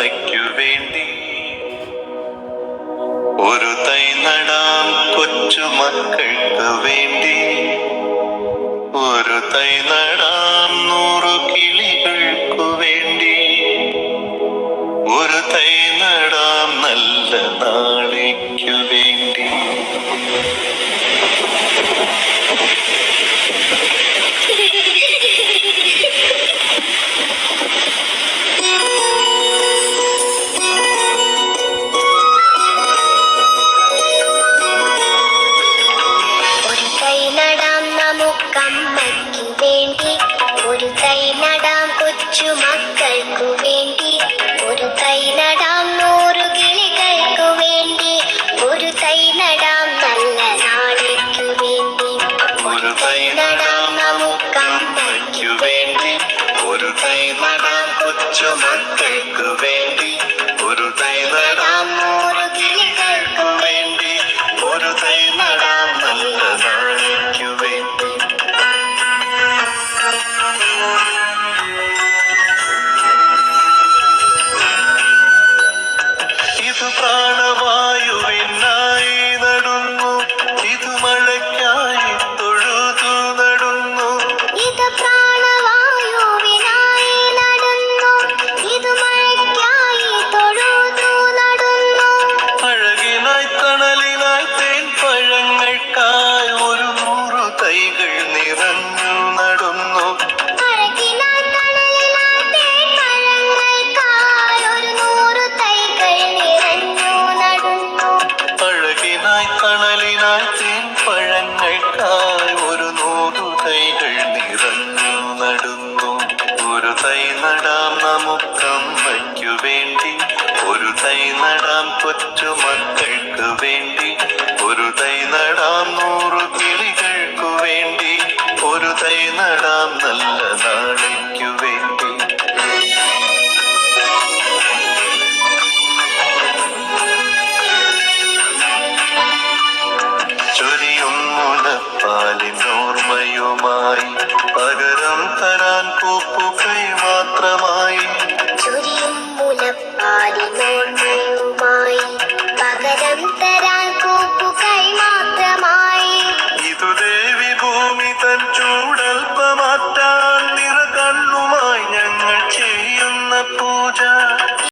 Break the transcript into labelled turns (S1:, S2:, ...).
S1: അമ്മയ്ക്കു വേണ്ടി. ഒരു തൈ നടാം കൊച്ചു മക്കൾക്ക് വേണ്ടി. ഒരു തൈ നടാം ഒരു തൈ നടാം
S2: കൊച്ചു മക്കൾക്കു വേണ്ടി ഒരു തൈ നടാം നൂറു കിളികൾക്കു വേണ്ടി ഒരു തൈ നടാം നല്ല നാളേക്കു വേണ്ടി
S1: ഒരു തൈ നടാം നമുക്കമ്മയ്ക്കു വേണ്ടി ഒരു തൈ നടാം കൊച്ചു നിറഞ്ഞു നടന്നു. അഴകിനായി തണലിനായി തേൻ പഴങ്ങൾക്കായി ഒരു നൂറു തൈകൾ നിറഞ്ഞു നടുന്നു ഒരു തൈ നടാം നമുക്കമ്മയ്ക്കു വേണ്ടി ഒരു തൈ നടാം കൊച്ചു നടാം നല്ല നാളേക്കു വേണ്ടി. ചൊരിയും മുലപ്പാലിനോർമ്മയുമായി പകരം തരാൻ പൂപ്പുകൈ